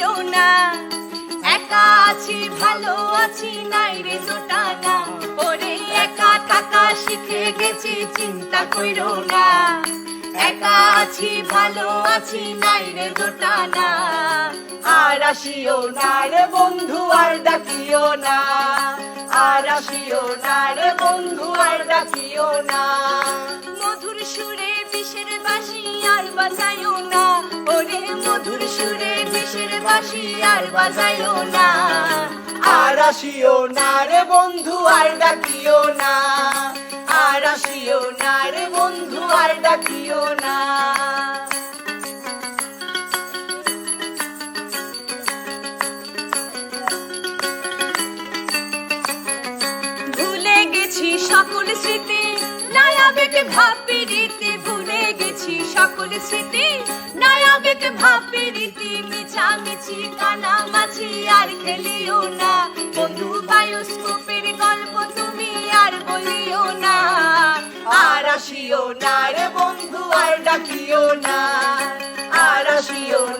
ছেড়ো না। একা আছি, ভালো আছি, নাই রে টাকা ওরে একা থাকা শিখে গেছি, চিন্তা কইরো না। একা আছি, ভালো আছি, নাই রে না আর আসিও না রে বন্ধু, আর ডাকিও না। আর আসিও না রে বন্ধু, আর ডাকিও না। মধুর সুরে বিষের বাসি আর বাজাইও না। ওরে মধুর সুরে আর আসিও না রে বন্ধু, আর ডাকিও না। আর আসিও না রে বন্ধু, আর ডাকিও না। ভুলে গেছি সকল স্মৃতি ভাবি রীতি ভুলে গেছি সকল স্মৃতি নায়াবিক ভাবে রীতি, মিছামিছি, কানামাছি, আর খেলিও না। বন্ধু বায়োস্কোপের গল্প তুমি আর বলিও না। আর আসিও না রে বন্ধু, আর ডাকিও না। আর আসিও না